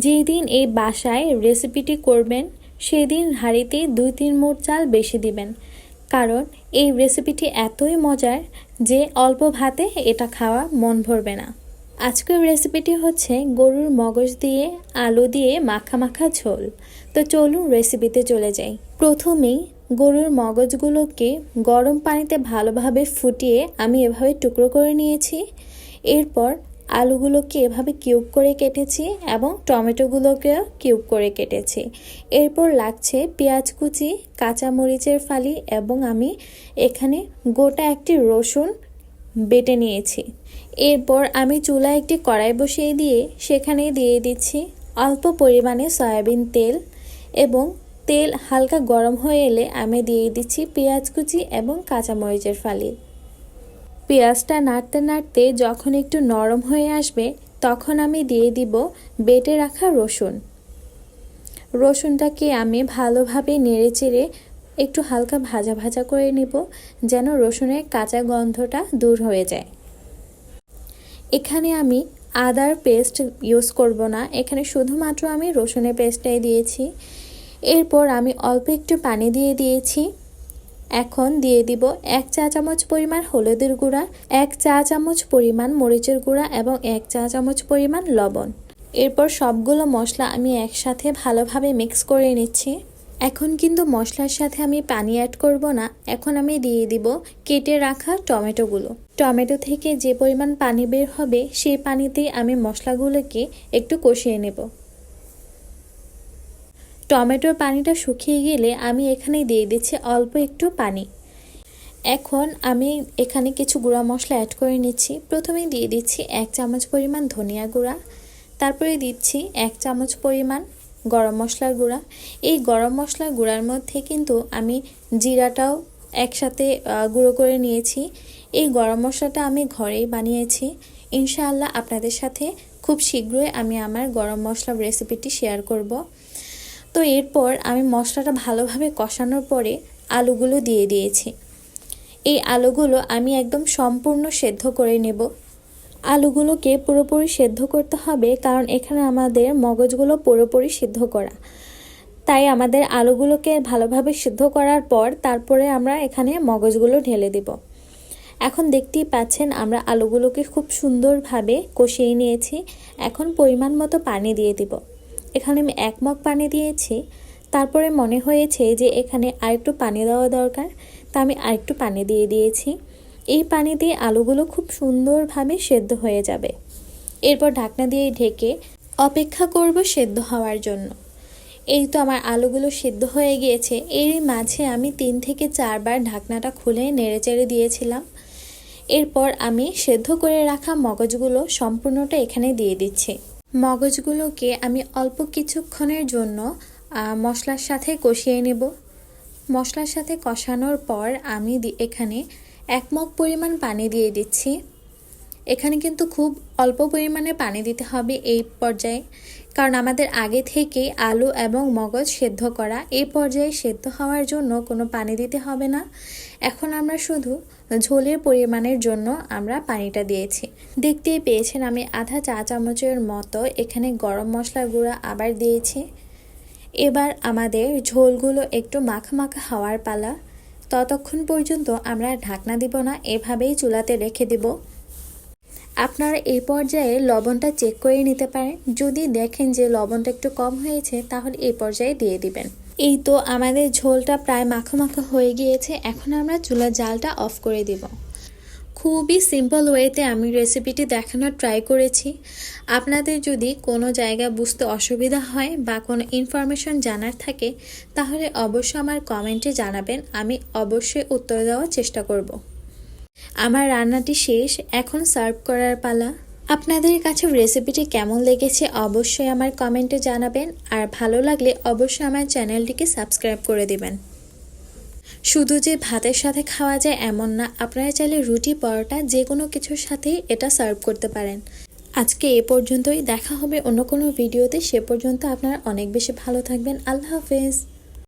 যেদিন এই বাসায় রেসিপিটি করবেন, সেদিন হাঁড়িতে দুই তিন মুঠ চাল বেশি দিবেন। কারণ এই রেসিপিটি এতই মজার যে অল্প ভাতে এটা খাওয়া মন ভরবে না। আজকের রেসিপিটি হচ্ছে গরুর মগজ দিয়ে আলু দিয়ে মাখা মাখা ঝোল। তো চলুন রেসিপিতে চলে যাই। প্রথমেই গরুর মগজগুলোকে গরম পানিতে ভালোভাবে ফুটিয়ে আমি এভাবে টুকরো করে নিয়েছি। এরপর আলুগুলোকে এভাবে কিউব করে কেটেছি এবং টমেটোগুলোকেও কিউব করে কেটেছি। এরপর লাগছে পেঁয়াজ কুচি, কাঁচামরিচের ফালি এবং আমি এখানে গোটা একটি রসুন বেটে নিয়েছি। এরপর আমি চুলায় একটি কড়াই বসিয়ে দিয়ে সেখানে দিয়ে দিচ্ছি অল্প পরিমাণে সয়াবিন তেল এবং তেল হালকা গরম হয়ে এলে আমি দিয়ে দিচ্ছি পেঁয়াজ কুচি এবং কাঁচামরিচের ফালি। পেঁয়াজটা নাড়তে নাড়তে যখন একটু নরম হয়ে আসবে, তখন আমি দিয়ে দিব বেটে রাখা রসুন। রসুনটাকে আমি ভালোভাবে নেড়ে চেড়ে একটু হালকা ভাজা ভাজা করে নিব, যেন রসুনের কাঁচা গন্ধটা দূর হয়ে যায়। এখানে আমি আদার পেস্ট ইউজ করব না, এখানে শুধুমাত্র আমি রসুনের পেস্টটাই দিয়েছি। এরপর আমি অল্প একটু পানি দিয়ে দিয়েছি। এখন দিয়ে দিব এক চা চামচ পরিমাণ হলুদের গুঁড়া, এক চা চামচ পরিমাণ মরিচের গুঁড়া এবং এক চা চামচ পরিমাণ লবণ। এরপর সবগুলো মশলা আমি একসাথে ভালোভাবে মিক্স করে নিচ্ছি। এখন কিন্তু মশলার সাথে আমি পানি অ্যাড করব না, এখন আমি দিয়ে দিব কেটে রাখা টমেটোগুলো। টমেটো থেকে যে পরিমাণ পানি বের হবে, সেই পানিতেই আমি মশলাগুলোকে একটু কষিয়ে নেব। টমেটোর পানিটা শুকিয়ে গেলে আমি এখানে দিয়ে দিচ্ছি অল্প একটু পানি। এখন আমি এখানে কিছু গুঁড়া মশলা অ্যাড করে নিচ্ছি। প্রথমে দিয়ে দিচ্ছি এক চামচ পরিমাণ ধনিয়া গুঁড়া। তারপরে দিচ্ছি এক চামচ পরিমাণ গরম মশলার গুঁড়া। এই গরম মশলার গুঁড়ার মধ্যে কিন্তু আমি জিরাটাও একসাথে গুঁড়ো করে নিয়েছি। এই গরম মশলাটা আমি ঘরেই বানিয়েছি। ইনশাআল্লাহ আপনাদের সাথে খুব শীঘ্রই আমি আমার গরম মশলা রেসিপিটি শেয়ার করব। তো এরপর আমি মশলাটা ভালোভাবে কষানোর পরে আলুগুলো দিয়ে দিয়েছি। এই আলুগুলো আমি একদম সম্পূর্ণ সেদ্ধ করে নেব। আলুগুলোকে পুরোপুরি সেদ্ধ করতে হবে কারণ এখানে আমাদের মগজগুলো পুরোপুরি সিদ্ধ করা। তাই আমাদের আলুগুলোকে ভালোভাবে সিদ্ধ করার পর তারপরে আমরা এখানে মগজগুলো ঢেলে দেব। এখন দেখতেই পাচ্ছেন আমরা আলুগুলোকে খুব সুন্দরভাবে কষিয়ে নিয়েছি। এখন পরিমাণ মতো পানি দিয়ে দিব। এখানে আমি এক মগ পানি দিয়েছি। তারপরে মনে হয়েছে যে এখানে আরেকটু পানি দেওয়া দরকার, তা আমি আরেকটু পানি দিয়ে দিয়েছি। এই পানি দিয়ে আলুগুলো খুব সুন্দরভাবে সেদ্ধ হয়ে যাবে। এরপর ঢাকনা দিয়ে ঢেকে অপেক্ষা করব সেদ্ধ হওয়ার জন্য। এই তো আমার আলুগুলো সেদ্ধ হয়ে গিয়েছে। এরই মাঝে আমি তিন থেকে চারবার ঢাকনাটা খুলে নেড়েচেড়ে দিয়েছিলাম। এরপর আমি সেদ্ধ করে রাখা মগজগুলো সম্পূর্ণটা এখানে দিয়ে দিচ্ছি। মগজগুলোকে আমি অল্প কিছুক্ষণের জন্য মশলার সাথে কষিয়ে নেব। মশলার সাথে কষানোর পর আমি এখানে এক মগ পরিমাণ পানি দিয়ে দিচ্ছি। এখানে কিন্তু খুব অল্প পরিমাণে পানি দিতে হবে এই পর্যায়ে। কারণ আমাদের আগে থেকেই আলু এবং মগজ সেদ্ধ করা। এই পর্যায়ে সেদ্ধ হওয়ার জন্য কোনো পানি দিতে হবে না। এখন আমরা শুধু ঝোলের পরিমাণের জন্য আমরা পানিটা দিয়েছি। দেখতেই পেয়েছেন আমি আধা চা চামচের মতো এখানে গরম মশলার গুঁড়া আবার দিয়েছি। এবার আমাদের ঝোলগুলো একটু মাখা হওয়ার পালা। ততক্ষণ পর্যন্ত আমরা ঢাকনা দিব না, এভাবেই চুলাতে রেখে দিব। আপনারা এই পর্যায়ে লবণটা চেক করে নিতে পারেন। যদি দেখেন যে লবণটা একটু কম হয়েছে, তাহলে এই পর্যায়ে দিয়ে দিবেন। এই তো আমাদের ঝোলটা প্রায় মাখো মাখো হয়ে গিয়েছে। এখন আমরা চুলার জালটা অফ করে দিব। খুবই সিম্পল ওয়েতে আমি রেসিপিটি দেখানোর ট্রাই করেছি। আপনাদের যদি কোনো জায়গা বুঝতে অসুবিধা হয় বা কোনো ইনফরমেশন জানার থাকে, তাহলে অবশ্যই আমার কমেন্টে জানাবেন। আমি অবশ্যই উত্তর দেওয়ার চেষ্টা করব। আমার রান্নাটি শেষ, এখন সার্ভ করার পালা। আপনাদের কাছে রেসিপিটি কেমন লেগেছে অবশ্যই আমার কমেন্টে জানাবেন, আর ভালো লাগলে অবশ্যই আমার চ্যানেলটিকে সাবস্ক্রাইব করে দেবেন। শুধু যে ভাতের সাথে খাওয়া যায় এমন না, আপনারা চাইলে রুটি, পরোটা, যে কোনো কিছুর সাথেই এটা সার্ভ করতে পারেন। আজকে এ পর্যন্তই, দেখা হবে অন্য কোনো ভিডিওতে, সে পর্যন্ত আপনারা অনেক বেশি ভালো থাকবেন, আল্লাহ হাফেজ।